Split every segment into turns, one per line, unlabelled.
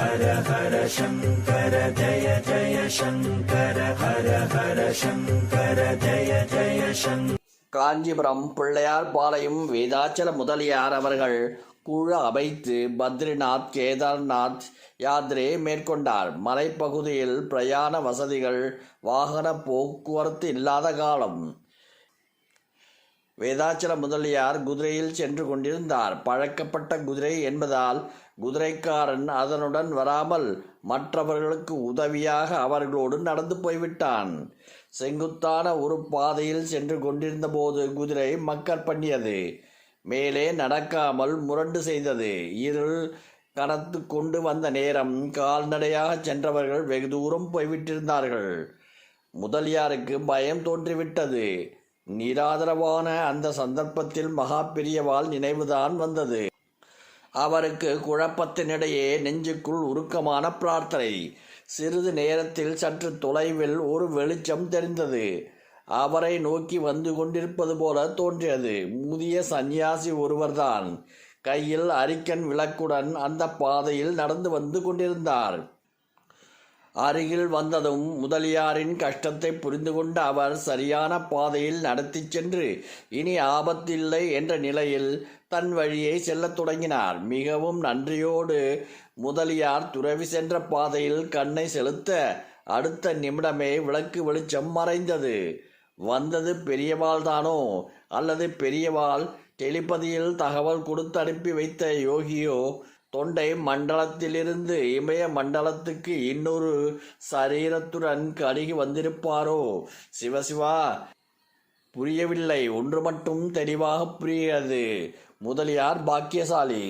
ஹர ஹர சங்கர ஜய ஜய சங்கர ஹர ஹர சங்கர ஜய ஜய சங்கர
காஞ்சிபுரம் பிள்ளையார் பாளையம் வேதாச்சல முதலியார் அவர்கள் குழு அமைத்து பத்ரிநாத் கேதார்நாத் யாத்திரை மேற்கொண்டார். மலைப்பகுதியில் பிரயாண வசதிகள் வாகன போக்குவரத்து இல்லாத காலம். வேதாச்சல முதலியார் குதிரையில் சென்று கொண்டிருந்தார். பழக்கப்பட்ட குதிரை என்பதால் குதிரைக்காரன் அதனுடன் வராமல் மற்றவர்களுக்கு உதவியாக அவர்களோடு நடந்து போய்விட்டான். செங்குத்தான ஒரு பாதையில் சென்று கொண்டிருந்த போது குதிரை மக்கள் பண்ணியது. மேலே நடக்காமல் முரண்டு செய்தது. இருள் கடத்து கொண்டு வந்த நேரம் கால்நடையாக சென்றவர்கள் வெகு தூரம் போய்விட்டிருந்தார்கள். முதலியாருக்கு பயம் தோன்றிவிட்டது. நிராதரவான அந்த சந்தர்ப்பத்தில் மகா பெரியவாள் நினைவுதான் வந்தது. அவருக்கு குழப்பத்தினிடையே நெஞ்சுக்குள் உருக்கமான பிரார்த்தனை. சிறிது நேரத்தில் சற்று தொலைவில் ஒரு வெளிச்சம் தெரிந்தது. அவரை நோக்கி வந்து கொண்டிருப்பது போல தோன்றியது. முதிய சந்நியாசி ஒருவர்தான். கையில் அரிக்கன் விளக்குடன் அந்த பாதையில் நடந்து வந்து கொண்டிருந்தார். அருகில் வந்ததும் முதலியாரின் கஷ்டத்தை புரிந்து கொண்ட அவர் சரியான பாதையில் நடத்திச் சென்று இனி ஆபத்தில்லை என்ற நிலையில் தன் வழியை செல்லத் தொடங்கினார். மிகவும் நன்றியோடு முதலியார் துறவி சென்ற பாதையில் கண்ணை செலுத்த அடுத்த நிமிடமே விளக்கு வெளிச்சம் மறைந்தது. வந்தது பெரியவாள் தானோ? அல்லது பெரியவாள் டெலிபதியில் தகவல் கொடுத்து அனுப்பி வைத்த யோகியோ? தொண்டை மண்டலத்திலிருந்து இமய மண்டலத்துக்கு இன்னொரு சரீரத்துடன் கருகி வந்திருப்பாரோ? சிவசிவா புரியவில்லை. ஒன்று மட்டும் தெளிவாக புரிகிறது. முதலியார் பாக்கியசாலி.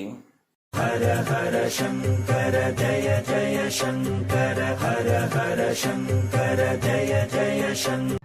ஹர ஹர சங்கர ஜய ஜய சங்கர ஹர ஹர சங்கர ஜய ஜய சங்கர.